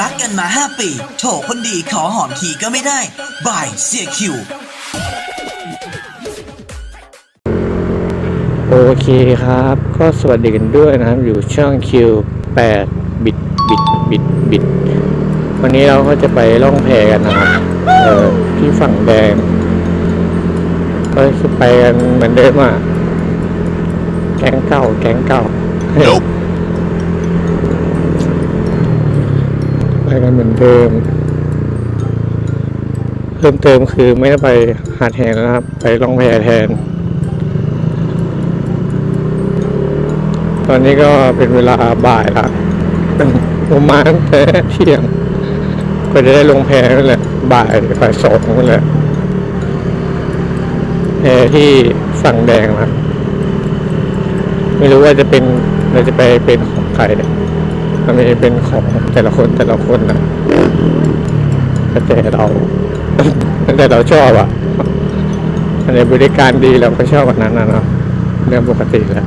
รักกันมา 5 ปี โถคนดีขอหอมทีก็ไม่ได้ บายเสียคิว โอเคครับ ก็สวัสดีกันด้วยนะครับ อยู่ช่อง Q8 บิดบิดบิดบิดวันนี้เราก็จะไปล่องแพกันนะครับเออที่ฝั่งแดง ก็คือไปกันเหมือนเดิมอะแก๊งเก่าแก๊งเก่า เหมือนเดิม เพิ่มเติมคือไม่ได้ไปหาดแหนนะครับ ไปล่องแพแทน ตอนนี้ก็เป็นเวลาบ่ายละผมมาตั้งแต่เที่ยงก็จะได้ลงแพนั่นแหละ บ่ายบ่ายสองนั่นแหละแพที่ฝั่งแดงนะไม่รู้ว่าจะเป็นเราจะไปเป็นของใครเนี่ย มันม่เป็นของแต่ละคนแต่ละคนนะแต่เราแต่เราชอบอะอันนี้บริการดีเราก็ชอบแบบนั้นนะเนาะเรื่องปกติแหละ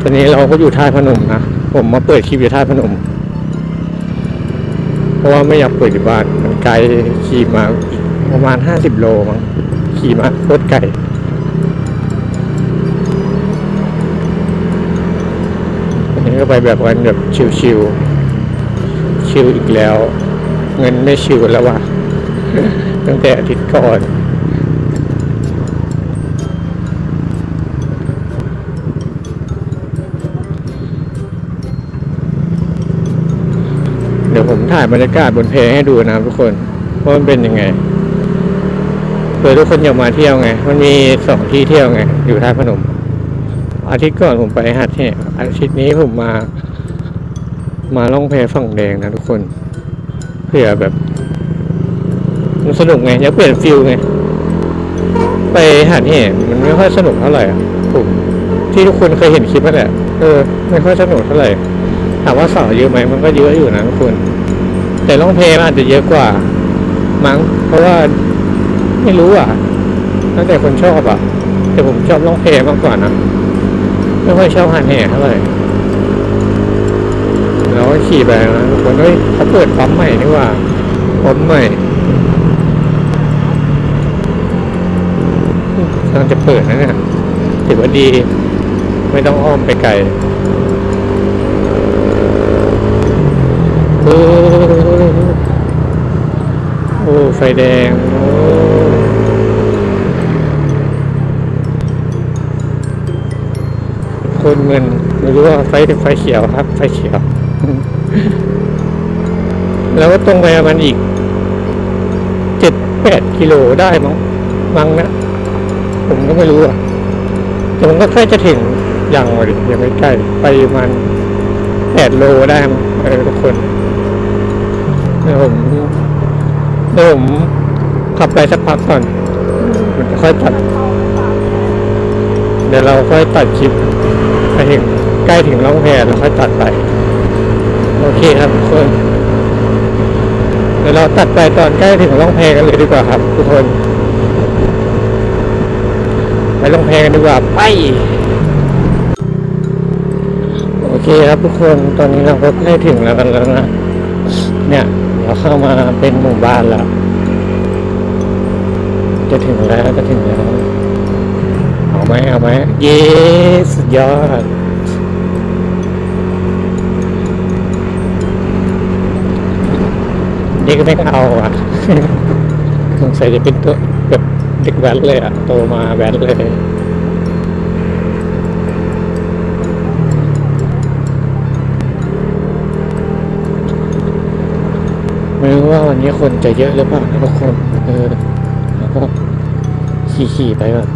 ตอนนี้เราก็อยู่ท่าพนมนะผมมาเปิดคลิปอยู่ท่าพนม เพราะว่าไม่อยากเปิดอยู่บ้านมันไกลขี่มาประมาณห้าสิบโลมั้งขี่มาโคตรไกล ก็ไปแบบวันแบบชิวๆชิวอีกแล้ว เงินไม่ชิวแล้วว่ะตั้งแต่อาทิตย์ก่อนเดี๋ยวผมถ่ายบรรยากาศบนเพให้ดูนะทุกคนว่ามันเป็นยังไงเผื่อทุกคนอยากมาเที่ยวไง มันมีสองที่เที่ยวไง อยู่ท่าพนม อาทิตย์ก่อนผมไปหัดแห่อาทิตย์นี้ผมมา มาล่องแพฝั่งแดงนะทุกคน เพื่อแบบมันสนุกไงอยากเปลี่ยนฟิลไง ไปหัดแห่มันไม่ค่อยสนุกเท่าไหร่อะผมที่ทุกคนเคยเห็นคลิปนั่นแหละเออไม่ค่อยสนุกเท่าไหร่ถามว่าสาวเยอะไหมมันก็เยอะอยู่นะทุกคน แต่ล่องเพลอาจจะเยอะกว่า มั้งเพราะว่าไม่รู้อะตั้งแต่คนชอบอะ แต่ผมชอบล่องเพลมากกว่านะ ไม่ค่อยชอบหันแห่เท่าไหร่แล้วก็ขี่ไปนะทุกคนเฮ้ยเขาเปิดปั๊มใหม่นี่ว่าปั๊มใหม่กำลังจะเปิดนะเนี่ยถือว่าดี ไม่ต้องอ้อมไปไกลโอ้ไฟแดง คนเงินไม่รู้ว่าไฟไฟเขียวครับ ไฟเขียว แล้วก็ตรงไปมันอีกเจ็ดแปดกิโลได้มั้งมั้งนะ ผมก็ไม่รู้อะแต่มันก็ใกล้จะถึงยังเลยยังไม่ใกล้ไปมันแปดโลได้มั้งเออทุกคนเดี๋ยวผมเดี๋ยวผมขับไปสักพักก่อนมันจะค่อยตัด เดี๋ยวเราค่อยตัดคลิป ถึงใกล้ถึงล่องแพแล้วค่อยตัดไป โอเคครับทุกคนเดี๋ยวเราตัดไปตอนใกล้ถึงล่องแพกันเลยดีกว่าครับ ทุกคน ไปล่องแพกันดีกว่าไปโอเคครับทุกคนตอนนี้เราก็ใกล้ถึงแล้วกันแล้วนะเนี่ยเราเข้ามาเป็นหมู่บ้านแล้ว จะถึงแล้วจะถึงแล้ว ไหมเอาไหมเยสุดยอดนี่ก็ไม่เอาอะสงสัยจะเป็นตัวแบบเด็กแว้นเลยอะ โตมาแว้นเลยไม่รู้ว่าวันนี้คนจะเยอะหรือเปล่านะทุกคน เออแล้วก็ขี่ขี่ๆไปแบบ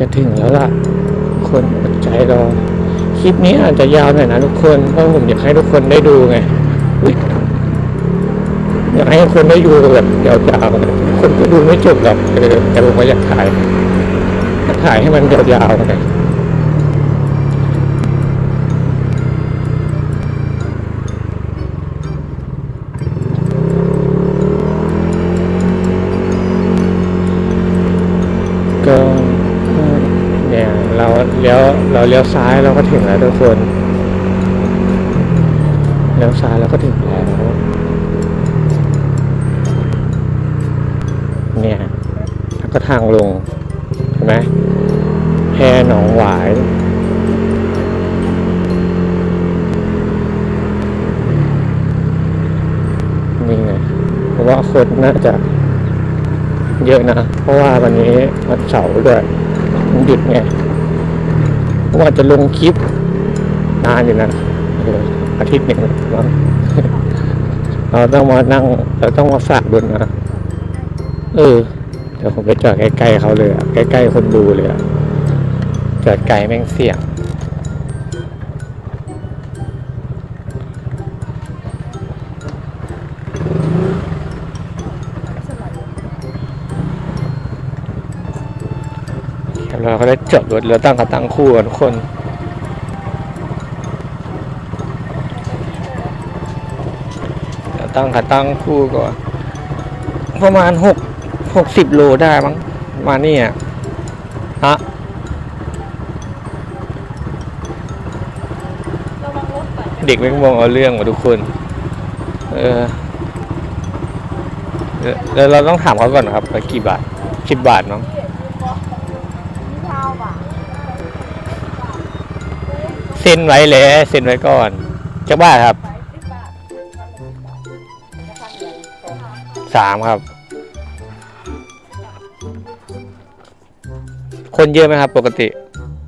จะถึงแล้วล่ะคนอดใจรอ คลิปนี้อาจจะยาวหน่อยนะทุกคน เพราะผมอยากให้ทุกคนได้ดูไงอยากให้ทุกคนได้ดูแบบยาวๆคนก็ดูไม่จบหรอกแต่ผมก็อยากถ่ายถ่ายให้มันยาวๆไง เราเลี้ยวซ้ายเราก็ถึงแล้วทุกคนเลี้ยวซ้ายเราก็ถึงแล้วเนี่ยแล้วก็ทางลงเห็นไหมแพหนองหวายนี่ไงเพราะว่าคนน่าจะเยอะนะ เพราะว่าวันนี้วันเสาร์ด้วยหยุดไง ว่าจะลงคลิปนานอยู่นะอาทิตย์หนึ่งเราต้องมานั่ง เราต้องมาฝากดุนนะเออเดี๋ยวผมไปจอดใกล้ๆเขาเลยอะใกล้ๆคนดูเลยอะจอดไกลแม่งเสี่ยง เราก็ได้จอดรถแล้วตั้งกับตั้งคู่กันทุกคนตั้งกับตั้งคู่ก่อนประมาณหกหกสิบโลได้มั้งมาณนี่อะฮะเด็กแม่มองเอาเรื่องมาทุกคน เออเดี๋ยวเราต้องถามเขาก่อนนะครับว่ากี่บาทสิบบาทมั้ง เซ็นไว้เลยเซ็นไว้ก่อนจักบาทครับไปสิบบาทจะพันเดียวสองสามครับ คนเยอะไหมครับ ปกติ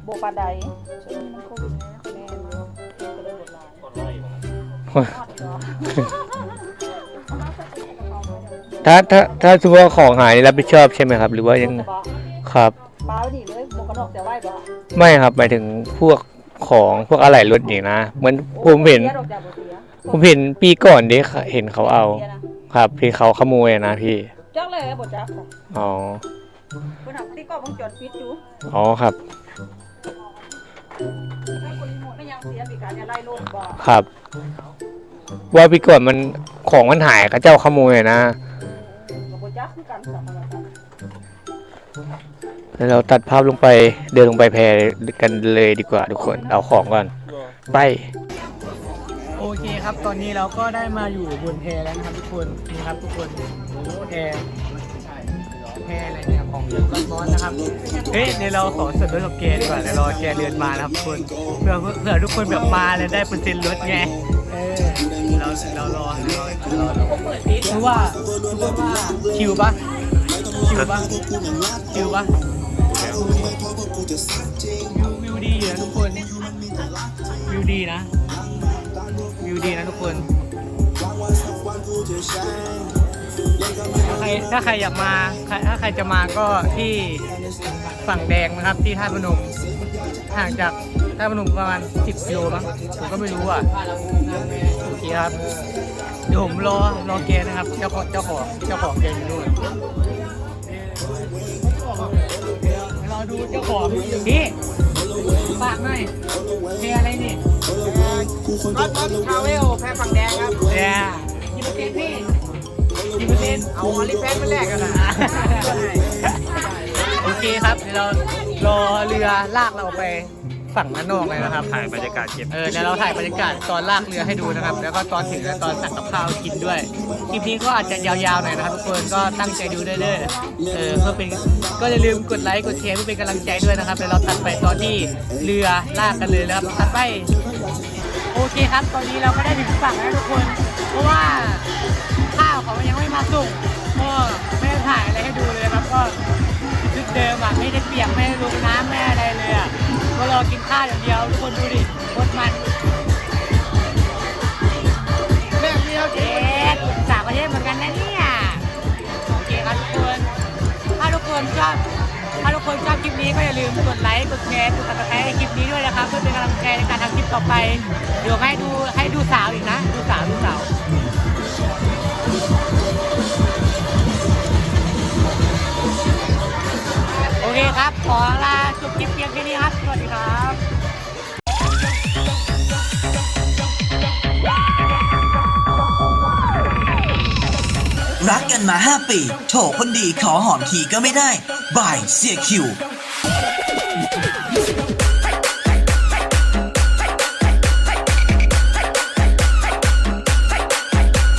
โบปลาไดช่วงนี้มันโควิดนะคะแนนเยอะก็เลยหมดลายฮอดเหรอถ้าถ้าถ้าสมมติว่าของหายนี่รับผิดชอบใช่ไหมครับ หรือว่ายังจะบอกครับปลาหนีเลยหมวกกันน็อกแต่ไหวบ่ ไม่ครับหมายถึงพวก ของพวกอะไหล่รถอย่างนะเหมือนผมเห็นสียดอกจากบ่เสียผมเห็นปีก่อนดิเห็นเขาเอาสียนะครับที่เขาขโมยอะนะพี่จักเลยบ่จักค่ะอ๋อเพิ่นเอาที่ก็วงจรปิดอยู่อ๋อครับ ถ้าคนไม่ยังเสียปีการเนี่ยไล่โลดบ่ครับ ว่าปีก่อนมันของมันหายเขาเจ้าขโมยอะนะก็บ่จักคือกันสัมภาระแล้วเราตัดภาพลงไปเดินลงไปแพรกันเลยดีกว่าทุกคนเอาของก่อนไปโอเคครับ ตอนนี้เราก็ได้มาอยู่บนแพแล้วนะครับทุกคนนี่ครับทุกคนแพแพอะไรเนี่ยของเรือก้อนมอนะครับเฮ้ยเดี๋ยวเราขอส่วนลดกับแกดีกว่าเดี๋ยวรอแกเรือนมานะครับทุกคนเพื่อเพื่อทุกคนแบบมาเลยได้เปอร์เซ็นต์ลดไงเออเราเรารอรอรอรอเพราะว่าเพราะว่าคิวปะคิวปะคิวปะ วิวดีอยู่นะทุกคน วิวดีนะ วิวดีนะทุกคน ถ้าใครถ้าใครอยากมา ถ้าใครจะมาก็ที่ฝั่งแดงนะครับที่ท่าพนม ห่างจากท่าพนมประมาณ 10กิโลมั้งผมก็ไม่รู้อะโอเคครับ เดี๋ยวผมรอรอแกนะครับ เจ้าของเจ้าของเจ้าของแกอยู่นู่นร ดูเจ้าของพี่ฝากหน่อยเพลอะไรนี่รถรถทาวเวลแพ้ฝั่งแดงครับเนี่ยกี่เปอร์เซ็นต์พี่กี่เปอร์เซ็นต์เอาออลิแฟนไปแลกกันนะโอเคครับเดี๋ยวเรารอเรือลากเราไป ฝั่งด้านนอกเลยนะครับ ถ่ายบรรยากาศเก็บเออเดี๋ยวเราถ่ายบรรยากาศตอนลากเรือให้ดูนะครับ แล้วก็ตอนถึงและตอนสั่งกับข้าวกินด้วยคลิปนี้ก็อาจจะยาวๆหน่อยนะครับทุกคนก็ตั้งใจดูเด้อๆเออเพื่อเป็นก็อย่าลืมกดไลค์กดแชร์เพื่อเป็นกำลังใจด้วยนะครับเดี๋ยวเราตัดไปตอนที่เรือลากกันเลยนะครับตัดไปโอเคครับ ตอนนี้เราก็ได้ถึงฝั่งแล้วทุกคน เพราะว่าข้าวเขายังไม่มาส่งก็ไม่ได้ถ่ายอะไรให้ดูเลยครับก็ชุดเดิมอะไม่ได้เปียกไม่ได้ลงน้ำไม่ได้อะไรเลยอะ ก็รอกินข้าวอย่างเดียวทุกคนดูดิโคตรมันแลกเดียวเจ๊สามประเทศเหมือนกันนะเนี่ยโอเคครับทุกคนถ้าทุกคนชอบถ้าทุกคนชอบคลิปนี้ก็อย่าลืมกดไลค์กดแชร์กดติดตามคลิปนี้ด้วยนะครับเพื่อเป็นกำลังใจในการทำคลิปต่อไป เดี๋ยวให้ดูให้ดูสาวอีกนะ ดูสาวดูสาวโอเคครับ ขอลาจบคลิปเพียงแค่นี้ครับ รักกันมา 5 ปี โถคนดีขอหอมทีก็ไม่ได้ บ่ายเสียคิว